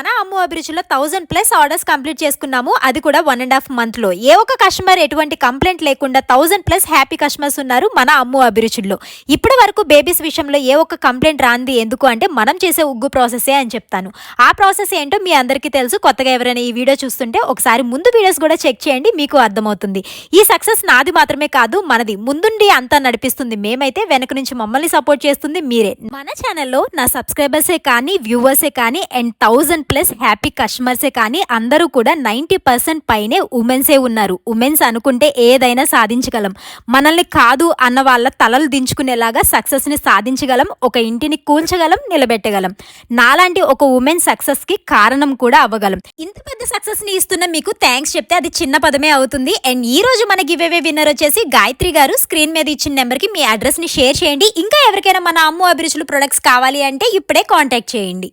మన అమ్ము అభిరుచిలో thousand plus orders complete చేసుకున్నాము. అది కూడా వన్ అండ్ హాఫ్ మంత్లో. ఏ ఒక్క కస్టమర్ ఎటువంటి కంప్లైంట్ లేకుండా థౌసండ్ ప్లస్ హ్యాపీ కస్టమర్స్ ఉన్నారు మన అమ్ము అభిరుచుల్లో. ఇప్పటి వరకు బేబీస్ విషయంలో ఏ ఒక్క కంప్లైంట్ రాంది ఎందుకు అంటే మనం చేసే ఉగ్గు ప్రాసెసే అని చెప్తాను. ఆ ప్రాసెస్ ఏంటో మీ అందరికీ తెలుసు. కొత్తగా ఎవరైనా ఈ వీడియో చూస్తుంటే ఒకసారి ముందు వీడియోస్ కూడా చెక్ చేయండి మీకు అర్థమవుతుంది. ఈ సక్సెస్ నాది మాత్రమే కాదు మనది. ముందుండి అంతా నడిపిస్తుంది. మేమైతే వెనక నుంచి మమ్మల్ని సపోర్ట్ చేస్తుంది మీరే. మన ఛానల్లో నా సబ్స్క్రైబర్సే కానీ వ్యూవర్సే కానీ అండ్ థౌజండ్ ప్లస్ హ్యాపీ కస్టమర్సే కానీ అందరూ కూడా నైంటీ పర్సెంట్ పైనే ఉమెన్సే ఉన్నారు. ఉమెన్స్ అనుకుంటే ఏదైనా సాధించగలం. మనల్ని కాదు అన్న వాళ్ళ తలలు దించుకునేలాగా సక్సెస్ని సాధించగలం. ఒక ఇంటిని కూల్చగలం నిలబెట్టగలం. నాలాంటి ఒక ఉమెన్ సక్సెస్కి కారణం కూడా అవ్వగలం. ఇంత పెద్ద సక్సెస్ని ఇస్తున్న మీకు థ్యాంక్స్ చెప్తే అది చిన్న పదమే అవుతుంది. అండ్ ఈ రోజు మన గివేవే విన్నర్ వచ్చేసి గాయత్రి గారు. స్క్రీన్ మీద ఇచ్చిన నెంబర్కి మీ అడ్రస్ని షేర్ చేయండి. ఇంకా ఎవరికైనా మన అమ్ము అభిరుచులు ప్రొడక్ట్స్ కావాలి అంటే ఇప్పుడే కాంటాక్ట్ చేయండి.